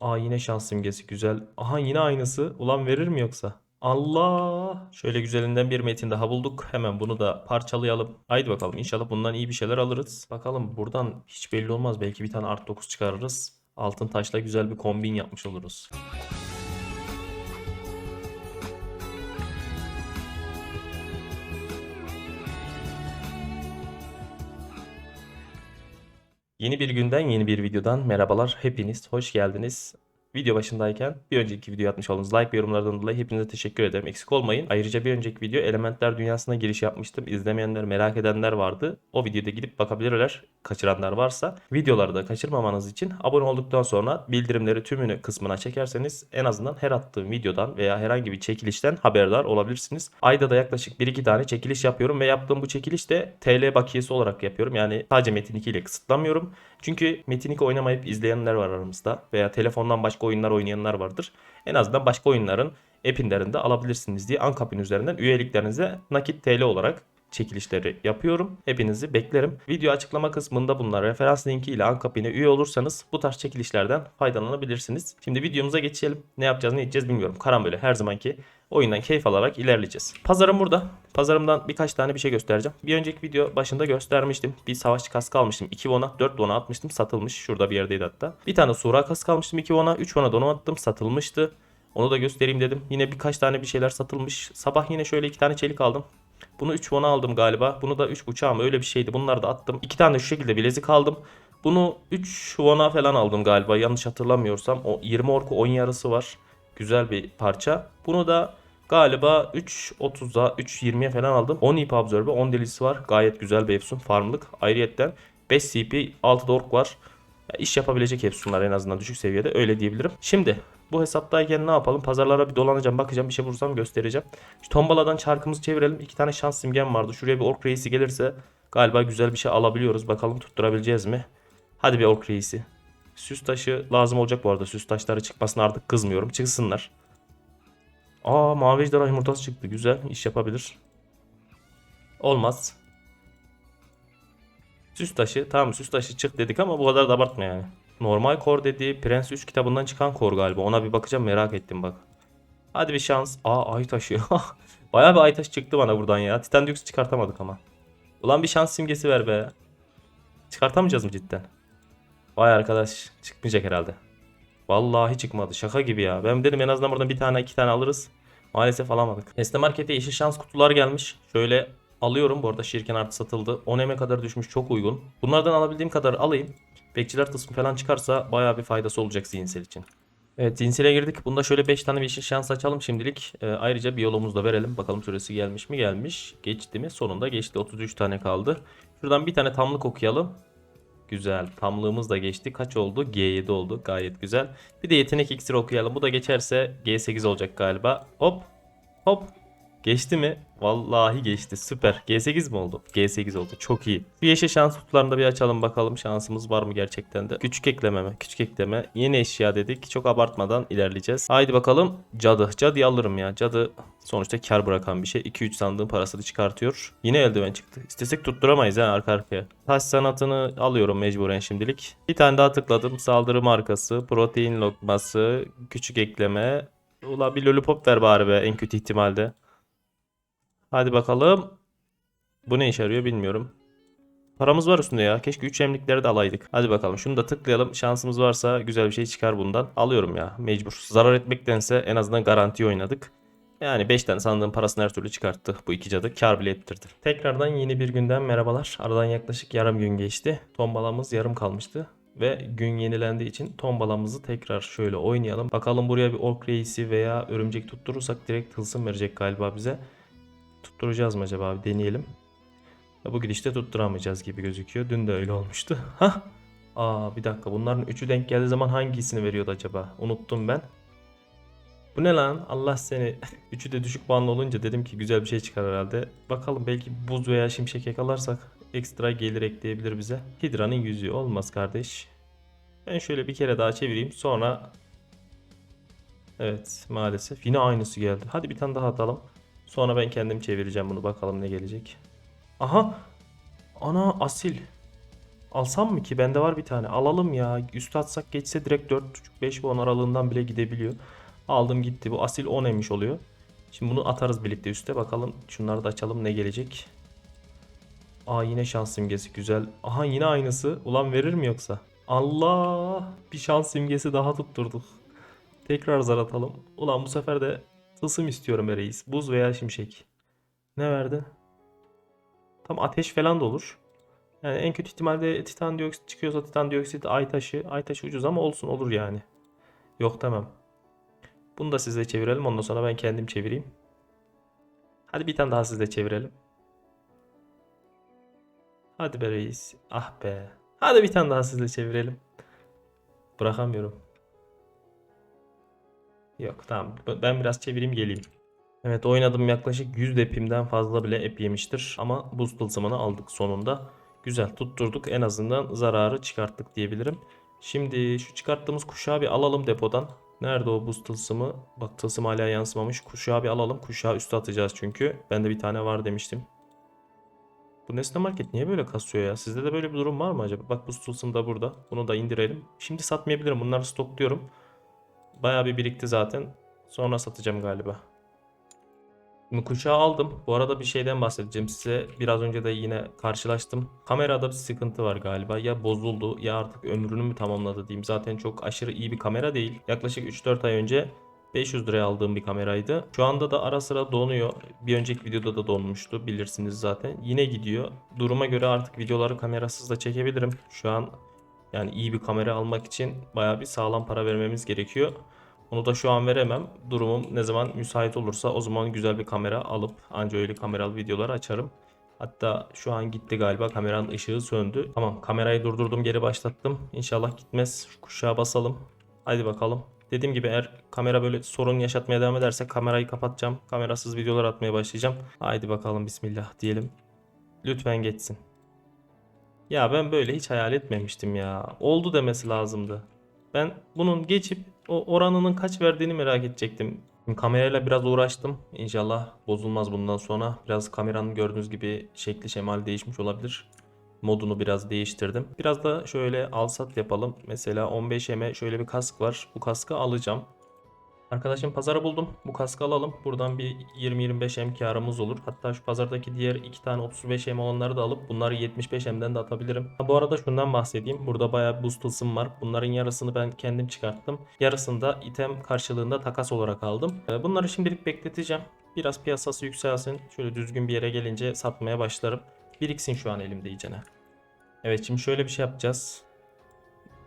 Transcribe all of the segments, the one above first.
Aa yine şans simgesi güzel. Aha yine aynısı. Ulan verir mi yoksa? Allah! Şöyle güzelinden bir metin daha bulduk. Hemen bunu da parçalayalım. Haydi bakalım inşallah bundan iyi bir şeyler alırız. Bakalım buradan hiç belli olmaz. Belki bir tane art 9 çıkarırız. Altın taşla güzel bir kombin yapmış oluruz. Yeni bir günden yeni bir videodan merhabalar. Hepiniz hoş geldiniz. Video başındayken bir önceki video atmış olduğunuz like ve yorumlardan dolayı hepinize teşekkür ederim. Eksik olmayın. Ayrıca bir önceki video elementler dünyasına giriş yapmıştım. İzlemeyenler, merak edenler vardı. O videoda gidip bakabilirler. Kaçıranlar varsa. Videoları da kaçırmamanız için abone olduktan sonra bildirimleri tümünü kısmına çekerseniz en azından her attığım videodan veya herhangi bir çekilişten haberdar olabilirsiniz. Ayda da yaklaşık 1-2 tane çekiliş yapıyorum ve yaptığım bu çekiliş de TL bakiyesi olarak yapıyorum. Yani sadece Metin 2 ile kısıtlamıyorum. Çünkü Metin 2 oynamayıp izleyenler var aramızda veya telefondan başka oyunlar oynayanlar vardır. En azından başka oyunların app'inlerini de alabilirsiniz diye Ankapin üzerinden üyeliklerinize nakit TL olarak çekilişleri yapıyorum. Hepinizi beklerim. Video açıklama kısmında bunlar referans linki ile Ankapin'e üye olursanız bu tarz çekilişlerden faydalanabilirsiniz. Şimdi videomuza geçelim. Ne yapacağız ne edeceğiz bilmiyorum. Karambole her zamanki oyundan keyif alarak ilerleyeceğiz. Pazarım burada. Pazarımdan birkaç tane bir şey göstereceğim. Bir önceki video başında göstermiştim. Bir savaşçı kaskı almıştım. 2 won'a 4 won'a atmıştım. Satılmış. Şurada bir yerdeydi hatta. Bir tane sura kaskı almıştım 2 won'a. 3 won'a donum attım. Satılmıştı. Onu da göstereyim dedim. Yine birkaç tane bir şeyler satılmış. Sabah yine şöyle iki tane çelik aldım. Bunu 3 won'a aldım galiba. Bunu da 3.5'a mı öyle bir şeydi. Bunları da attım. 2 tane şu şekilde bilezik aldım. Bunu 3 won'a falan aldım galiba. Yanlış hatırlamıyorsam. O 20 orku 10 yarısı var. Güzel bir parça. Bunu da galiba 3.30'a 3.20'ye falan aldım. 10 ip absorbe 10 delisi var. Gayet güzel bir efsun farmlık. Ayrıyetten 5 CP 6 da ork var. Ya iş yapabilecek efsunlar en azından düşük seviyede öyle diyebilirim. Şimdi bu hesaptayken ne yapalım? Pazarlara bir dolanacağım, bakacağım, bir şey bulursam göstereceğim. Şu tombaladan çarkımızı çevirelim. İki tane şans simgem vardı. Şuraya bir ork reisi gelirse galiba güzel bir şey alabiliyoruz. Bakalım tutturabileceğiz mi? Hadi bir ork reisi. Süs taşı lazım olacak bu arada. Süs taşları çıkmasına artık kızmıyorum. Çıksınlar. Aa mavi ejderha yumurtası çıktı. Güzel. iş yapabilir. Olmaz. Süs taşı. Tamam süs taşı çık dedik ama bu kadar da abartma yani. Normal kor dediği Prens 3 kitabından çıkan kor galiba. Ona bir bakacağım merak ettim bak. Hadi bir şans. Aa ay taşı. Bayağı bir ay taşı çıktı bana buradan ya. Titan Dux çıkartamadık ama. Ulan bir şans simgesi ver be. Çıkartamayacağız mı cidden? Vay arkadaş çıkmayacak herhalde. Vallahi çıkmadı. Şaka gibi ya. Ben dedim en azından buradan bir tane iki tane alırız. Maalesef alamadık. Nesne Market'e yeşil şans kutular gelmiş. Şöyle alıyorum. Bu arada şirken artı satıldı. 10 eme kadar düşmüş. Çok uygun. Bunlardan alabildiğim kadar alayım. Bekçiler kısmı falan çıkarsa bayağı bir faydası olacak zihinsel için. Evet zihinsele girdik. Bunda şöyle 5 tane yeşil şans açalım şimdilik. Ee, ayrıca biyologumuzu da verelim. Bakalım süresi gelmiş mi? Gelmiş. Geçti mi? Sonunda geçti. 33 tane kaldı. Şuradan bir tane tamlık okuyalım. Güzel. Tamlığımız da geçti. Kaç oldu? G7 oldu. Gayet güzel. Bir de yetenek iksiri okuyalım. Bu da geçerse G8 olacak galiba. Hop. Hop. Geçti mi? Vallahi geçti. Süper. G8 mi oldu? G8 oldu. Çok iyi. Bir yeşil şans kutularını bir açalım bakalım. Şansımız var mı gerçekten de? Küçük ekleme mi? Küçük ekleme. Yeni eşya dedik. Çok abartmadan ilerleyeceğiz. Haydi bakalım. Cadı. Cadıyı alırım ya. Cadı sonuçta kar bırakan bir şey. 2-3 sandığın parasını çıkartıyor. Yine eldiven çıktı. İstesek tutturamayız ha arka arkaya. Taş sanatını alıyorum mecburen şimdilik. Bir tane daha tıkladım. Saldırı markası, protein lokması, küçük ekleme. Ula bir lollipop ver bari be en kötü ihtimalde. Hadi bakalım. Bu ne işe yarıyor bilmiyorum. Paramız var üstünde ya. Keşke 3 emlikleri de alaydık. Hadi bakalım şunu da tıklayalım. Şansımız varsa güzel bir şey çıkar bundan. Alıyorum ya mecbur. Zarar etmektense en azından garanti oynadık. Yani 5 tane sandığın parasını her türlü çıkarttı bu iki cadı. Kar bile ettirdi. Tekrardan yeni bir günden merhabalar. Aradan yaklaşık yarım gün geçti. Tombalamız yarım kalmıştı. Ve gün yenilendiği için tombalamızı tekrar şöyle oynayalım. Bakalım buraya bir ork reisi veya örümcek tutturursak direkt tılsım verecek galiba bize. Tutturacağız mı acaba? Bir deneyelim. Ya bu gidişte tutturamayacağız gibi gözüküyor. Dün de öyle olmuştu. Hah. Aa bir dakika bunların üçü denk geldiği zaman hangisini veriyordu acaba? Unuttum ben. Bu ne lan? Allah seni. Üçü de düşük puanlı olunca dedim ki güzel bir şey çıkar herhalde. Bakalım belki buz veya şimşek yakalarsak ekstra gelir ekleyebilir bize. Hidra'nın yüzüğü olmaz kardeş. Ben şöyle bir kere daha çevireyim. Sonra Evet maalesef yine aynısı geldi. Hadi bir tane daha atalım. Sonra ben kendim çevireceğim bunu bakalım ne gelecek. Aha. Ana asil. Alsam mı ki? Bende var bir tane. Alalım ya. Üstü atsak geçse direkt 4.5-5 ve 10 aralığından bile gidebiliyor. Aldım gitti. Bu asil 10 emiş oluyor. Şimdi bunu atarız birlikte üste. Bakalım şunları da açalım ne gelecek. Aa yine şans simgesi güzel. Aha yine aynısı. Ulan verir mi yoksa? Allah! Bir şans simgesi daha tutturduk. Tekrar zar atalım. Ulan bu sefer de tılsım istiyorum be reis. Buz veya şimşek. Ne verdi? Tam ateş falan da olur. Yani en kötü ihtimalle titan dioksit çıkıyorsa titan dioksit ay taşı. Ay taşı ucuz ama olsun olur yani. Yok tamam. Bunu da sizle çevirelim. Ondan sonra ben kendim çevireyim. Hadi bir tane daha sizle çevirelim. Hadi be reis. Ah be. Hadi bir tane daha sizle çevirelim. Bırakamıyorum. Yok tamam. Ben biraz çevireyim geleyim. Evet oynadım yaklaşık 100 epimden fazla bile ep yemiştir. Ama buz tılsımını aldık sonunda. Güzel tutturduk. En azından zararı çıkarttık diyebilirim. Şimdi şu çıkarttığımız kuşağı bir alalım depodan. Nerede o buz tılsımı? Bak tılsım hala yansımamış. Kuşağı bir alalım. Kuşağı üste atacağız çünkü. Bende bir tane var demiştim. Bu Nesne Market niye böyle kasıyor ya? Sizde de böyle bir durum var mı acaba? Bak buz tılsım da burada. Bunu da indirelim. Şimdi satmayabilirim. Bunları stokluyorum. Bayağı bir birikti zaten. Sonra satacağım galiba. Şimdi kuşağı aldım. Bu arada bir şeyden bahsedeceğim size. Biraz önce de yine karşılaştım. Kamerada bir sıkıntı var galiba. Ya bozuldu ya artık ömrünü mü tamamladı diyeyim. Zaten çok aşırı iyi bir kamera değil. Yaklaşık 3-4 ay önce 500 liraya aldığım bir kameraydı. Şu anda da ara sıra donuyor. Bir önceki videoda da donmuştu bilirsiniz zaten. Yine gidiyor. Duruma göre artık videoları kamerasız da çekebilirim. Şu an yani iyi bir kamera almak için baya bir sağlam para vermemiz gerekiyor. Onu da şu an veremem. Durumum ne zaman müsait olursa o zaman güzel bir kamera alıp anca öyle kameralı videolar açarım. Hatta şu an gitti galiba kameranın ışığı söndü. Tamam kamerayı durdurdum geri başlattım. İnşallah gitmez. Şu kuşağa basalım. Hadi bakalım. Dediğim gibi eğer kamera böyle sorun yaşatmaya devam ederse kamerayı kapatacağım. Kamerasız videolar atmaya başlayacağım. Haydi bakalım bismillah diyelim. Lütfen geçsin. Ya ben böyle hiç hayal etmemiştim ya. Oldu demesi lazımdı. Ben bunun geçip o oranının kaç verdiğini merak edecektim. Şimdi kamerayla biraz uğraştım. İnşallah bozulmaz bundan sonra. Biraz kameranın gördüğünüz gibi şekli şemali değişmiş olabilir. Modunu biraz değiştirdim. Biraz da şöyle alsat yapalım. Mesela 15M'e şöyle bir kask var. Bu kaskı alacağım. Arkadaşım pazara buldum. Bu kaskı alalım. Buradan bir 20-25M karımız olur. Hatta şu pazardaki diğer iki tane 35M olanları da alıp bunları 75M'den de atabilirim. Ha, bu arada şundan bahsedeyim. Burada bayağı buz tılsım var. Bunların yarısını ben kendim çıkarttım. Yarısını da item karşılığında takas olarak aldım. Ee, Bunları şimdilik bekleteceğim. Biraz piyasası yükselsin. Şöyle düzgün bir yere gelince satmaya başlarım. Biriksin şu an elimde iyicene. Evet şimdi şöyle bir şey yapacağız.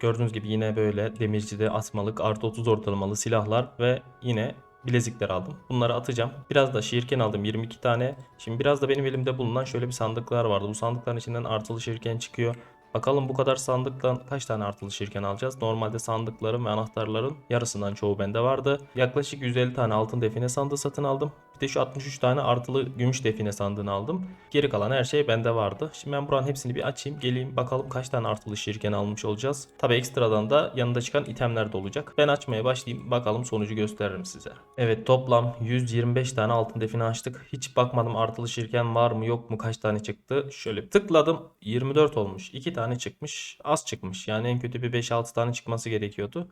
Gördüğünüz gibi yine böyle demircide atmalık artı 30 ortalamalı silahlar ve yine bilezikler aldım. Bunları atacağım. Biraz da şirken aldım 22 tane. Şimdi biraz da benim elimde bulunan şöyle bir sandıklar vardı. Bu sandıkların içinden artılı şirken çıkıyor. Bakalım bu kadar sandıktan kaç tane artılı şirken alacağız? Normalde sandıkların ve anahtarların yarısından çoğu bende vardı. Yaklaşık 150 tane altın define sandığı satın aldım. De şu 63 tane artılı gümüş define sandığını aldım. Geri kalan her şey bende vardı. Şimdi ben buranın hepsini bir açayım. Geleyim bakalım kaç tane artılı şirken almış olacağız. Tabi ekstradan da yanında çıkan itemler de olacak. Ben açmaya başlayayım. Bakalım sonucu gösteririm size. Evet toplam 125 tane altın define açtık. Hiç bakmadım artılı şirken var mı yok mu kaç tane çıktı. Şöyle tıkladım 24 olmuş. 2 tane çıkmış. Az çıkmış. Yani en kötü bir 5-6 tane çıkması gerekiyordu.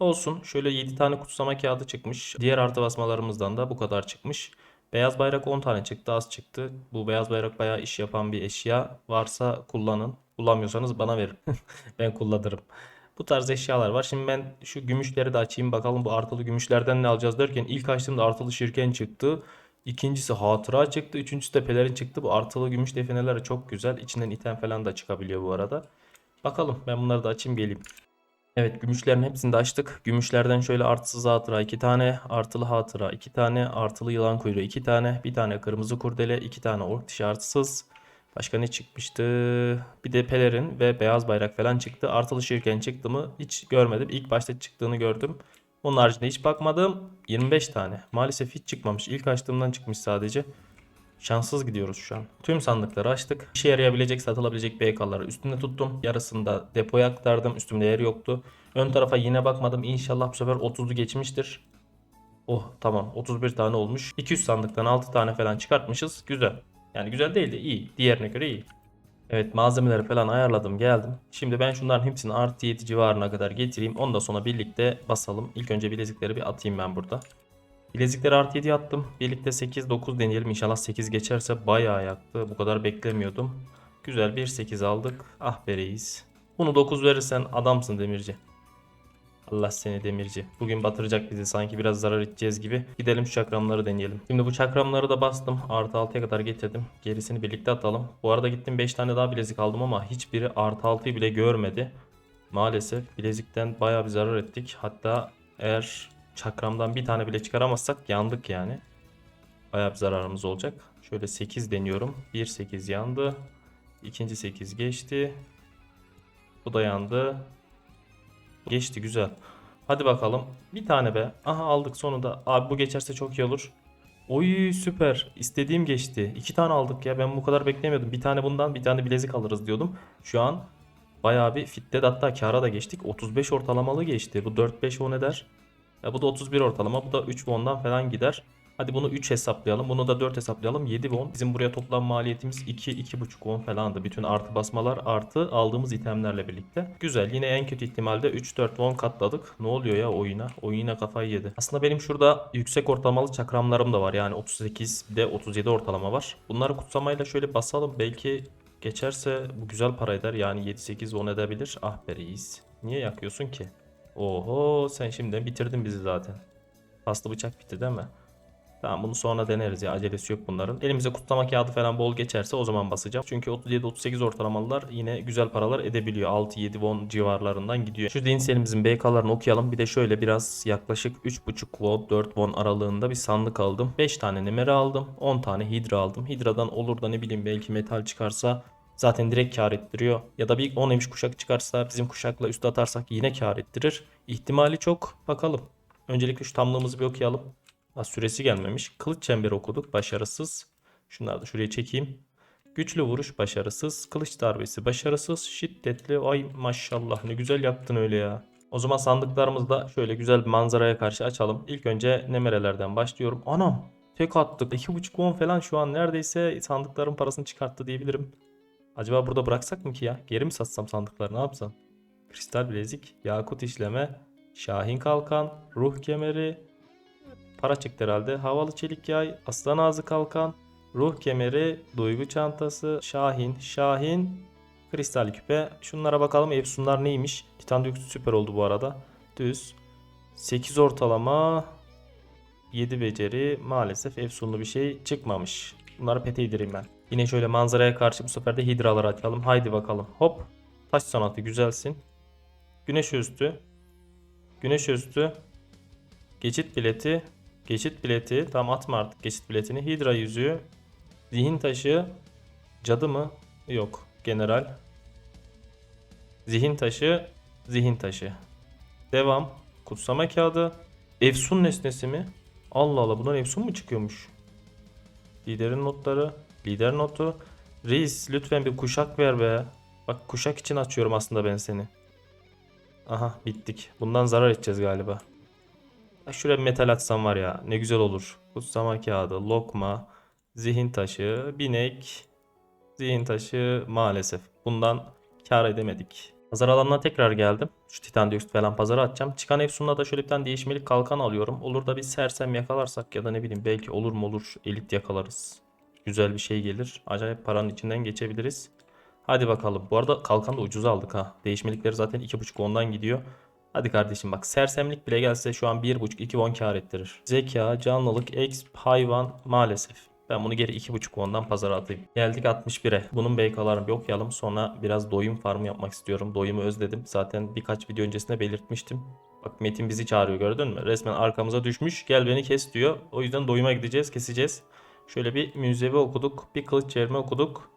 Olsun. Şöyle 7 tane kutsama kağıdı çıkmış. Diğer artı basmalarımızdan da bu kadar çıkmış. Beyaz bayrak 10 tane çıktı. Az çıktı. Bu beyaz bayrak bayağı iş yapan bir eşya. Varsa kullanın. Kullanmıyorsanız bana verin. ben kullanırım. Bu tarz eşyalar var. Şimdi ben şu gümüşleri de açayım. Bakalım bu artılı gümüşlerden ne alacağız derken ilk açtığımda artılı şirken çıktı. İkincisi hatıra çıktı. Üçüncüsü de pelerin çıktı. Bu artılı gümüş defineleri çok güzel. İçinden item falan da çıkabiliyor bu arada. Bakalım ben bunları da açayım geleyim. Evet gümüşlerin hepsini de açtık. Gümüşlerden şöyle artısız hatıra 2 tane, artılı hatıra 2 tane, artılı yılan kuyruğu 2 tane, bir tane kırmızı kurdele, 2 tane ork dişi artısız. Başka ne çıkmıştı? Bir de pelerin ve beyaz bayrak falan çıktı. Artılı şirken çıktı mı hiç görmedim. İlk başta çıktığını gördüm. Onun haricinde hiç bakmadım. 25 tane. Maalesef hiç çıkmamış. İlk açtığımdan çıkmış sadece. Şanssız gidiyoruz şu an. Tüm sandıkları açtık. İşe yarayabilecek, satılabilecek BK'ları üstünde tuttum. Yarısını da depoya aktardım. Üstümde yer yoktu. Ön tarafa yine bakmadım. İnşallah bu sefer 30'u geçmiştir. Oh tamam 31 tane olmuş. 200 sandıktan 6 tane falan çıkartmışız. Güzel. Yani güzel değil de iyi. Diğerine göre iyi. Evet malzemeleri falan ayarladım geldim. Şimdi ben şunların hepsini artı 7 civarına kadar getireyim. Ondan sonra birlikte basalım. İlk önce bilezikleri bir atayım ben burada. Bilezikleri artı 7 attım. Birlikte 8-9 deneyelim. İnşallah 8 geçerse bayağı yaktı. Bu kadar beklemiyordum. Güzel bir 8 aldık. Ah be. Bunu 9 verirsen adamsın demirci. Allah seni demirci. Bugün batıracak bizi sanki biraz zarar edeceğiz gibi. Gidelim şu çakramları deneyelim. Şimdi bu çakramları da bastım. Artı 6'ya kadar getirdim. Gerisini birlikte atalım. Bu arada gittim 5 tane daha bilezik aldım ama hiçbiri artı 6'yı bile görmedi. Maalesef bilezikten bayağı bir zarar ettik. Hatta eğer çakramdan bir tane bile çıkaramazsak yandık yani. Bayağı bir zararımız olacak. Şöyle 8 deniyorum. 1 8 yandı. İkinci 8 geçti. Bu da yandı. Geçti güzel. Hadi bakalım. Bir tane be. Aha aldık sonunda. Abi bu geçerse çok iyi olur. Oy süper. İstediğim geçti. İki tane aldık ya. Ben bu kadar beklemiyordum. Bir tane bundan bir tane bilezik alırız diyordum. Şu an bayağı bir fitte hatta kara da geçtik. 35 ortalamalı geçti. Bu 4-5 on eder. Ya bu da 31 ortalama. Bu da 3 won'dan falan gider. Hadi bunu 3 hesaplayalım. Bunu da 4 hesaplayalım. 7 won. Bizim buraya toplam maliyetimiz 2 2,5 won falandı. Bütün artı basmalar artı aldığımız itemlerle birlikte. Güzel. Yine en kötü ihtimalde 3-4 won katladık. Ne oluyor ya oyuna? Oyuna kafayı yedi. Aslında benim şurada yüksek ortalamalı çakramlarım da var. Yani 38 bir de 37 ortalama var. Bunları kutsamayla şöyle basalım. Belki geçerse bu güzel para eder. Yani 7-8 won edebilir. Ah be reis. Niye yakıyorsun ki? Oho sen şimdiden bitirdin bizi zaten. Paslı bıçak bitti değil mi? Tamam bunu sonra deneriz ya acelesi yok bunların. Elimize kutlama kağıdı falan bol geçerse o zaman basacağım. Çünkü 37-38 ortalamalılar yine güzel paralar edebiliyor. 6-7 won civarlarından gidiyor. Şu Dinsel'imizin BK'larını okuyalım. Bir de şöyle biraz yaklaşık 3.5 won 4 won aralığında bir sandık aldım. 5 tane nemere aldım. 10 tane hidra aldım. Hidradan olur da ne bileyim belki metal çıkarsa zaten direkt kar ettiriyor. Ya da bir 10 emiş kuşak çıkarsa bizim kuşakla üstü atarsak yine kar ettirir. İhtimali çok. Bakalım. Öncelikle şu tamlığımızı bir okuyalım. Ha, süresi gelmemiş. Kılıç çemberi okuduk. Başarısız. Şunları da şuraya çekeyim. Güçlü vuruş başarısız. Kılıç darbesi başarısız. Şiddetli. Ay maşallah ne güzel yaptın öyle ya. O zaman sandıklarımızı da şöyle güzel bir manzaraya karşı açalım. İlk önce nemerelerden başlıyorum. Anam tek attık. 2.5 won falan şu an neredeyse sandıkların parasını çıkarttı diyebilirim. Acaba burada bıraksak mı ki ya? Geri mi satsam sandıkları ne yapsam? Kristal bilezik, yakut işleme, şahin kalkan, ruh kemeri, para çıktı herhalde. Havalı çelik yay, aslan ağzı kalkan, ruh kemeri, duygu çantası, şahin, şahin, kristal küpe. Şunlara bakalım efsunlar neymiş. Titan Dux süper oldu bu arada. Düz. 8 ortalama, 7 beceri. Maalesef efsunlu bir şey çıkmamış. Bunları pete ben. Yine şöyle manzaraya karşı bu sefer de hidraları açalım. Haydi bakalım. Hop. Taş sanatı güzelsin. Güneş üstü. Güneş üstü. Geçit bileti. Geçit bileti. Tam atma artık geçit biletini. Hidra yüzüğü. Zihin taşı. Cadı mı? Yok. General. Zihin taşı. Zihin taşı. Devam. Kutsama kağıdı. Efsun nesnesi mi? Allah Allah bundan Efsun mu çıkıyormuş? Liderin notları. Lider notu. Reis lütfen bir kuşak ver be. Bak kuşak için açıyorum aslında ben seni. Aha bittik. Bundan zarar edeceğiz galiba. Ya şuraya bir metal atsam var ya ne güzel olur. Kutsama kağıdı, lokma, zihin taşı, binek, zihin taşı maalesef. Bundan kar edemedik. Pazar alanına tekrar geldim. Şu Titan Dioxit falan pazara atacağım. Çıkan Efsun'la da şöyle bir tane değişmelik kalkan alıyorum. Olur da bir sersem yakalarsak ya da ne bileyim belki olur mu olur elit yakalarız. Güzel bir şey gelir. Acayip paranın içinden geçebiliriz. Hadi bakalım. Bu arada kalkan da ucuza aldık ha. Değişmelikleri zaten 2.5 ondan gidiyor. Hadi kardeşim bak sersemlik bile gelse şu an 1.5-2 won kar ettirir. Zeka, canlılık, exp, hayvan maalesef. Ben bunu geri 2.5 wondan pazara atayım. Geldik 61'e. Bunun BK'larını bir okuyalım. Sonra biraz doyum farmı yapmak istiyorum. Doyumu özledim. Zaten birkaç video öncesinde belirtmiştim. Bak Metin bizi çağırıyor gördün mü? Resmen arkamıza düşmüş. Gel beni kes diyor. O yüzden doyuma gideceğiz, keseceğiz. Şöyle bir müzevi okuduk. Bir kılıç çevirme okuduk.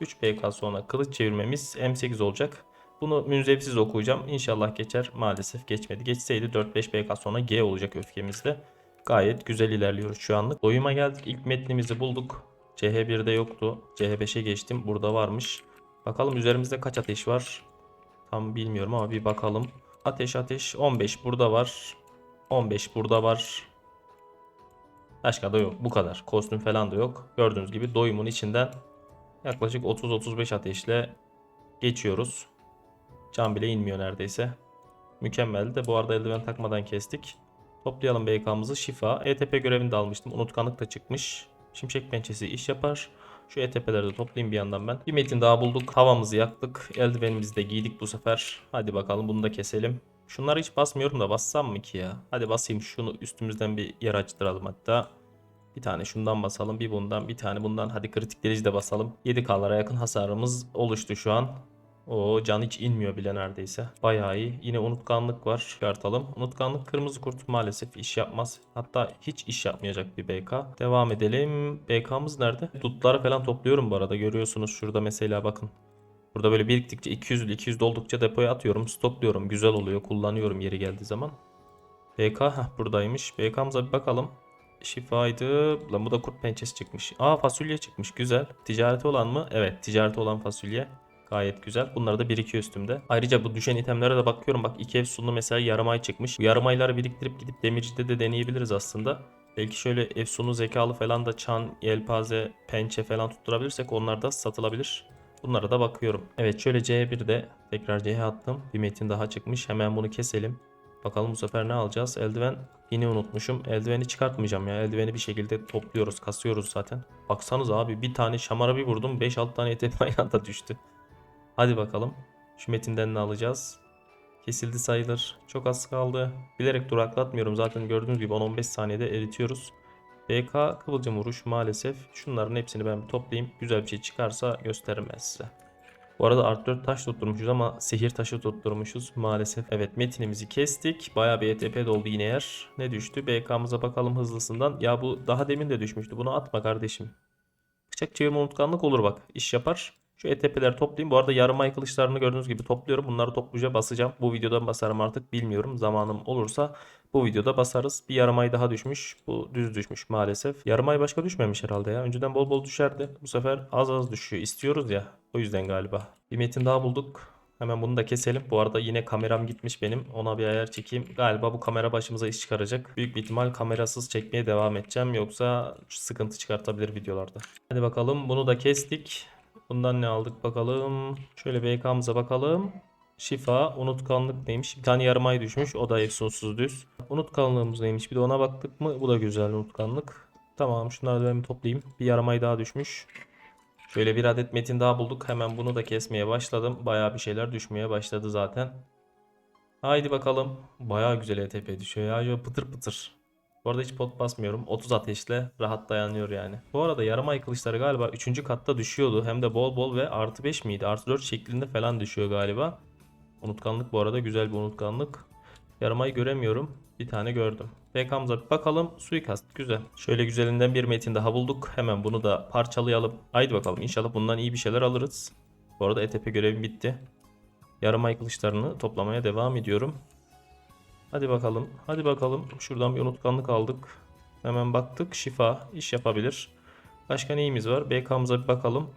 3 BK sonra kılıç çevirmemiz M8 olacak. Bunu münzevsiz okuyacağım. İnşallah geçer. Maalesef geçmedi. Geçseydi 4-5 BK sonra G olacak öfkemizde. Gayet güzel ilerliyoruz şu anlık. Doyuma geldik. İlk metnimizi bulduk. CH1'de yoktu. CH5'e geçtim. Burada varmış. Bakalım üzerimizde kaç ateş var. Tam bilmiyorum ama bir bakalım. Ateş ateş 15 burada var. 15 burada var. Başka da yok. Bu kadar. Kostüm falan da yok. Gördüğünüz gibi doyumun içinden Yaklaşık 30-35 ateşle geçiyoruz. Can bile inmiyor neredeyse. Mükemmeldi de bu arada eldiven takmadan kestik. Toplayalım BK'mızı. Şifa. ETP görevini de almıştım. Unutkanlık da çıkmış. Şimşek pençesi iş yapar. Şu ETP'leri de toplayayım bir yandan ben. Bir metin daha bulduk. Havamızı yaktık. Eldivenimizi de giydik bu sefer. Hadi bakalım bunu da keselim. Şunları hiç basmıyorum da bassam mı ki ya? Hadi basayım şunu üstümüzden bir yer açtıralım hatta. Bir tane şundan basalım. Bir bundan bir tane bundan. Hadi kritik delici de basalım. 7K'lara yakın hasarımız oluştu şu an. O can hiç inmiyor bile neredeyse. Bayağı iyi. Yine unutkanlık var. Çıkartalım. Unutkanlık kırmızı kurt maalesef iş yapmaz. Hatta hiç iş yapmayacak bir BK. Devam edelim. BK'mız nerede? Dutları falan topluyorum bu arada. Görüyorsunuz şurada mesela bakın. Burada böyle biriktikçe 200 200 doldukça depoya atıyorum. Stokluyorum. Güzel oluyor. Kullanıyorum yeri geldiği zaman. BK heh, buradaymış. BK'mıza bir bakalım. Şifaydı. Lan bu da kurt pençesi çıkmış. Aa fasulye çıkmış. Güzel. Ticareti olan mı? Evet. Ticareti olan fasulye. Gayet güzel. Bunlar da birikiyor üstümde. Ayrıca bu düşen itemlere de bakıyorum. Bak iki ev sonu mesela yarım ay çıkmış. Bu yarım ayları biriktirip gidip demircide de deneyebiliriz aslında. Belki şöyle ev sonu zekalı falan da çan, yelpaze, pençe falan tutturabilirsek onlar da satılabilir. Bunlara da bakıyorum. Evet şöyle C1'de tekrar C'ye attım. Bir metin daha çıkmış. Hemen bunu keselim. Bakalım bu sefer ne alacağız? Eldiven yine unutmuşum. Eldiveni çıkartmayacağım ya. Eldiveni bir şekilde topluyoruz, kasıyoruz zaten. Baksanız abi bir tane şamara bir vurdum. 5-6 tane ETF aynı düştü. Hadi bakalım. Şu metinden ne alacağız? Kesildi sayılır. Çok az kaldı. Bilerek duraklatmıyorum. Zaten gördüğünüz gibi 10-15 saniyede eritiyoruz. BK kıvılcım vuruş maalesef. Şunların hepsini ben toplayayım. Güzel bir şey çıkarsa gösteririm ben size. Bu arada art 4 taş tutturmuşuz ama sihir taşı tutturmuşuz maalesef. Evet metinimizi kestik. Bayağı bir ETP doldu yine yer. Ne düştü? BK'mıza bakalım hızlısından. Ya bu daha demin de düşmüştü. Bunu atma kardeşim. Bıçak çevirme unutkanlık olur bak. İş yapar. Şu ETP'leri toplayayım. Bu arada yarım ay kılıçlarını gördüğünüz gibi topluyorum. Bunları topluca basacağım. Bu videodan basarım artık bilmiyorum. Zamanım olursa bu videoda basarız. Bir yarım ay daha düşmüş. Bu düz düşmüş maalesef. Yarım ay başka düşmemiş herhalde ya. Önceden bol bol düşerdi. Bu sefer az az düşüyor. İstiyoruz ya. O yüzden galiba. Bir metin daha bulduk. Hemen bunu da keselim. Bu arada yine kameram gitmiş benim. Ona bir ayar çekeyim. Galiba bu kamera başımıza iş çıkaracak. Büyük bir ihtimal kamerasız çekmeye devam edeceğim. Yoksa sıkıntı çıkartabilir videolarda. Hadi bakalım bunu da kestik. Bundan ne aldık bakalım. Şöyle BK'mıza bakalım. Şifa, unutkanlık neymiş? Bir tane yarım ay düşmüş. O da efsunsuz düz. Unutkanlığımız neymiş? Bir de ona baktık mı? Bu da güzel unutkanlık. Tamam şunları da bir toplayayım. Bir yarım ay daha düşmüş. Şöyle bir adet metin daha bulduk. Hemen bunu da kesmeye başladım. Bayağı bir şeyler düşmeye başladı zaten. Haydi bakalım. Bayağı güzel ETP düşüyor ya. Pıtır pıtır. Bu arada hiç pot basmıyorum. 30 ateşle rahat dayanıyor yani. Bu arada yarım ay kılıçları galiba 3. katta düşüyordu. Hem de bol bol ve artı 5 miydi? Artı 4 şeklinde falan düşüyor galiba. Unutkanlık bu arada güzel bir unutkanlık. Yarım ay göremiyorum. Bir tane gördüm. PK'mıza bir bakalım. Suikast güzel. Şöyle güzelinden bir metin daha bulduk. Hemen bunu da parçalayalım. Haydi bakalım inşallah bundan iyi bir şeyler alırız. Bu arada ETP görevim bitti. Yarım ay kılıçlarını toplamaya devam ediyorum. Hadi bakalım. Hadi bakalım. Şuradan bir unutkanlık aldık. Hemen baktık. Şifa iş yapabilir. Başka neyimiz var? BK'mıza bir bakalım.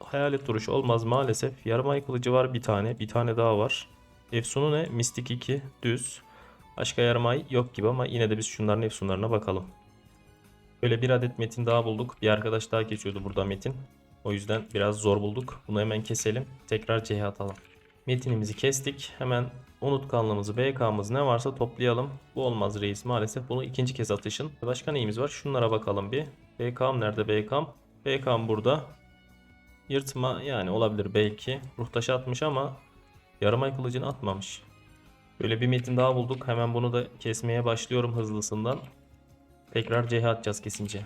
Hayalet duruş olmaz maalesef. Yarım ay kılıcı var bir tane. Bir tane daha var. Efsunu ne? Mistik 2. Düz. Başka yarım ay yok gibi ama yine de biz şunların efsunlarına bakalım. Böyle bir adet metin daha bulduk. Bir arkadaş daha geçiyordu burada metin. O yüzden biraz zor bulduk. Bunu hemen keselim. Tekrar C'ye atalım. Metinimizi kestik. Hemen unutkanlığımızı, BK'mız ne varsa toplayalım. Bu olmaz reis maalesef. Bunu ikinci kez atışın. Başka neyimiz var? Şunlara bakalım bir. BK'm nerede BK'm? BK'm burada. Yırtma yani olabilir belki. Ruh taşı atmış ama yarım ay kılıcını atmamış. Böyle bir metin daha bulduk. Hemen bunu da kesmeye başlıyorum hızlısından. Tekrar CH atacağız kesince.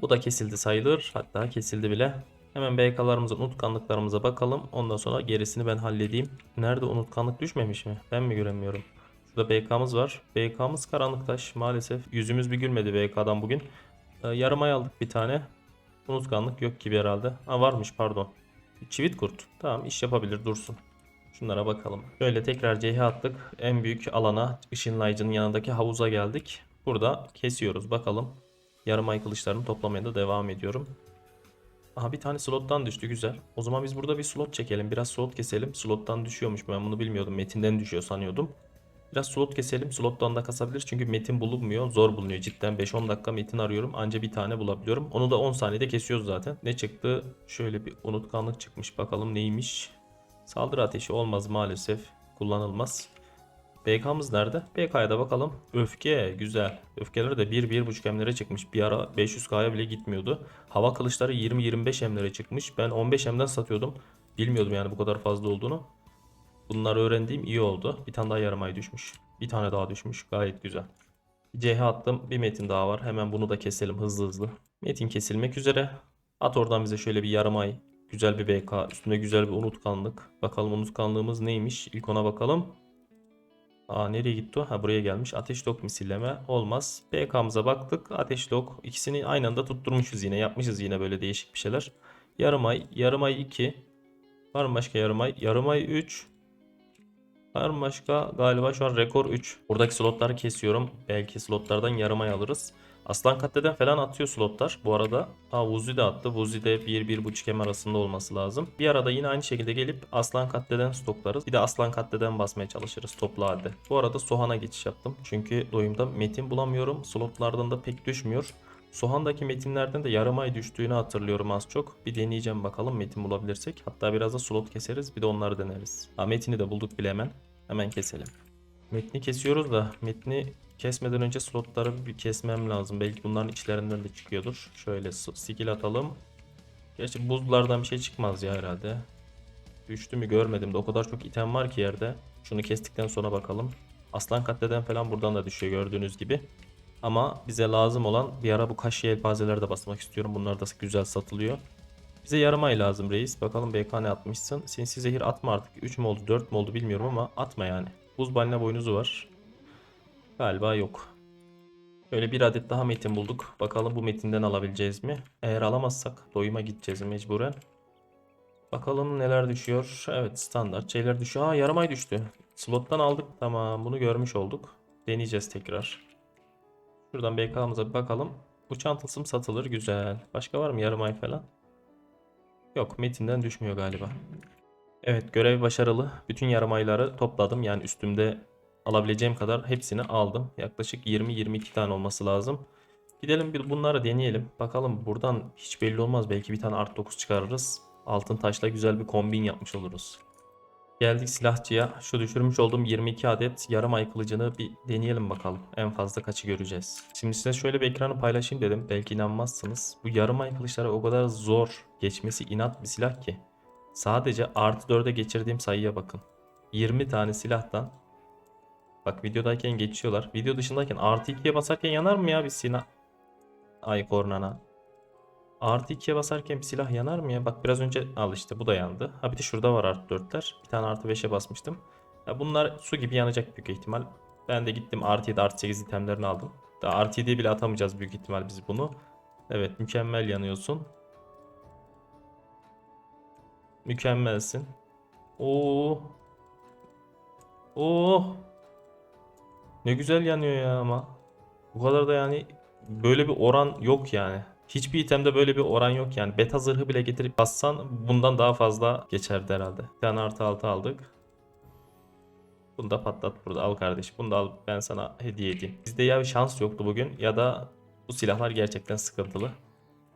Bu da kesildi sayılır. Hatta kesildi bile. Hemen BK'larımıza, unutkanlıklarımıza bakalım. Ondan sonra gerisini ben halledeyim. Nerede unutkanlık düşmemiş mi? Ben mi göremiyorum? Şurada BK'mız var. BK'mız karanlıktaş maalesef. Yüzümüz bir gülmedi BK'dan bugün. Ee, yarım ay aldık bir tane. Unutkanlık yok gibi herhalde. Ha varmış pardon. Çivit kurt. Tamam iş yapabilir dursun. Şunlara bakalım. Şöyle tekrar CH attık. En büyük alana ışınlayıcının yanındaki havuza geldik. Burada kesiyoruz bakalım. Yarım ay kılıçlarını toplamaya da devam ediyorum. Aha bir tane slottan düştü güzel. O zaman biz burada bir slot çekelim. Biraz slot keselim. Slottan düşüyormuş ben bunu bilmiyordum. Metinden düşüyor sanıyordum. Biraz slot keselim. Slottan da kasabiliriz. Çünkü metin bulunmuyor. Zor bulunuyor. Cidden 5-10 dakika metin arıyorum. Anca bir tane bulabiliyorum. Onu da 10 saniyede kesiyoruz zaten. Ne çıktı? Şöyle bir unutkanlık çıkmış. Bakalım neymiş? Saldırı ateşi olmaz maalesef. Kullanılmaz. BK'mız nerede? BK'ya da bakalım. Öfke güzel. Öfkeleri de 1-1.5 emlere çıkmış. Bir ara 500K'ya bile gitmiyordu. Hava kılıçları 20-25 emlere çıkmış. Ben 15 emden satıyordum. Bilmiyordum yani bu kadar fazla olduğunu. Bunları öğrendiğim iyi oldu. Bir tane daha yarım ay düşmüş. Bir tane daha düşmüş. Gayet güzel. CH attım. Bir metin daha var. Hemen bunu da keselim hızlı hızlı. Metin kesilmek üzere. At oradan bize şöyle bir yarım ay. Güzel bir BK. Üstünde güzel bir unutkanlık. Bakalım unutkanlığımız neymiş? İlk ona bakalım. Aa nereye gitti o? Ha buraya gelmiş. Ateş lok misilleme olmaz. BK'mıza baktık. Ateş lok. İkisini aynı anda tutturmuşuz yine. Yapmışız yine böyle değişik bir şeyler. Yarım ay. Yarım ay 2. Var mı başka yarım ay? Yarım ay 3. Var mı başka? Galiba şu an rekor 3. Buradaki slotları kesiyorum. Belki slotlardan yarım ay alırız. Aslan katleden falan atıyor slotlar. Bu arada ha Vuzi de attı. Vuzi de 1-1.5 em arasında olması lazım. Bir arada yine aynı şekilde gelip aslan katleden stoklarız. Bir de aslan katleden basmaya çalışırız toplu halde. Bu arada Sohan'a geçiş yaptım. Çünkü doyumda metin bulamıyorum. Slotlardan da pek düşmüyor. Sohan'daki metinlerden de yarım ay düştüğünü hatırlıyorum az çok. Bir deneyeceğim bakalım metin bulabilirsek. Hatta biraz da slot keseriz bir de onları deneriz. Ha, metini de bulduk bile hemen. Hemen keselim. Metni kesiyoruz da metni kesmeden önce slotları bir kesmem lazım. Belki bunların içlerinden de çıkıyordur. Şöyle skill atalım. Gerçi buzlardan bir şey çıkmaz ya herhalde. Düştü mü görmedim de o kadar çok item var ki yerde. Şunu kestikten sonra bakalım. Aslan katleden falan buradan da düşüyor gördüğünüz gibi. Ama bize lazım olan bir ara bu kaşı yelpazeleri de basmak istiyorum. Bunlar da güzel satılıyor. Bize yarım ay lazım reis. Bakalım BK ne atmışsın. Sinsi zehir atma artık. 3 mü oldu 4 mü oldu bilmiyorum ama atma yani. Buz balina boynuzu var. Galiba yok. Böyle bir adet daha metin bulduk. Bakalım bu metinden alabileceğiz mi? Eğer alamazsak doyuma gideceğiz mecburen. Bakalım neler düşüyor. Evet standart şeyler düşüyor. Aa yarım ay düştü. Slottan aldık. Tamam bunu görmüş olduk. Deneyeceğiz tekrar. Şuradan BK'mıza bir bakalım. Uçan tılsım satılır. Güzel. Başka var mı yarım ay falan? Yok metinden düşmüyor galiba. Evet görev başarılı. Bütün yarım ayları topladım. Yani üstümde alabileceğim kadar hepsini aldım. Yaklaşık 20-22 tane olması lazım. Gidelim bir bunları deneyelim. Bakalım buradan hiç belli olmaz. Belki bir tane art 9 çıkarırız. Altın taşla güzel bir kombin yapmış oluruz. Geldik silahçıya. Şu düşürmüş olduğum 22 adet yarım ay kılıcını bir deneyelim bakalım. En fazla kaçı göreceğiz. Şimdi size şöyle bir ekranı paylaşayım dedim. Belki inanmazsınız. Bu yarım ay kılıçları o kadar zor geçmesi inat bir silah ki. Sadece artı 4'e geçirdiğim sayıya bakın. 20 tane silahtan Bak videodayken geçiyorlar. Video dışındayken artı 2'ye basarken yanar mı ya bir silah? Ay kornana. Artı 2'ye basarken bir silah yanar mı ya? Bak biraz önce al işte bu da yandı. Ha bir de şurada var artı 4'ler. Bir tane artı 5'e basmıştım. Ya bunlar su gibi yanacak büyük ihtimal. Ben de gittim artı 7 artı 8 itemlerini aldım. Daha artı 7'ye bile atamayacağız büyük ihtimal biz bunu. Evet mükemmel yanıyorsun. Mükemmelsin. Oo. Oo. Ne güzel yanıyor ya ama. Bu kadar da yani böyle bir oran yok yani. Hiçbir itemde böyle bir oran yok yani. Beta zırhı bile getirip bassan bundan daha fazla geçerdi herhalde. Bir tane artı altı aldık. Bunu da patlat burada al kardeş. Bunu da al ben sana hediye edeyim. Bizde ya bir şans yoktu bugün ya da bu silahlar gerçekten sıkıntılı.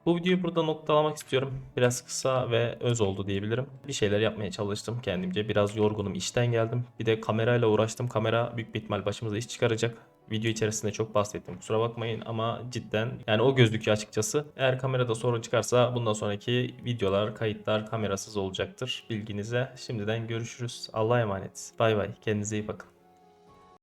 Bu videoyu burada noktalamak istiyorum. Biraz kısa ve öz oldu diyebilirim. Bir şeyler yapmaya çalıştım kendimce. Biraz yorgunum, işten geldim. Bir de kamerayla uğraştım. Kamera büyük bir ihtimal başımıza iş çıkaracak. Video içerisinde çok bahsettim. Kusura bakmayın ama cidden yani o gözlükü açıkçası. Eğer kamerada sorun çıkarsa bundan sonraki videolar, kayıtlar kamerasız olacaktır. Bilginize. Şimdiden görüşürüz. Allah'a emanet. Bay bay. Kendinize iyi bakın.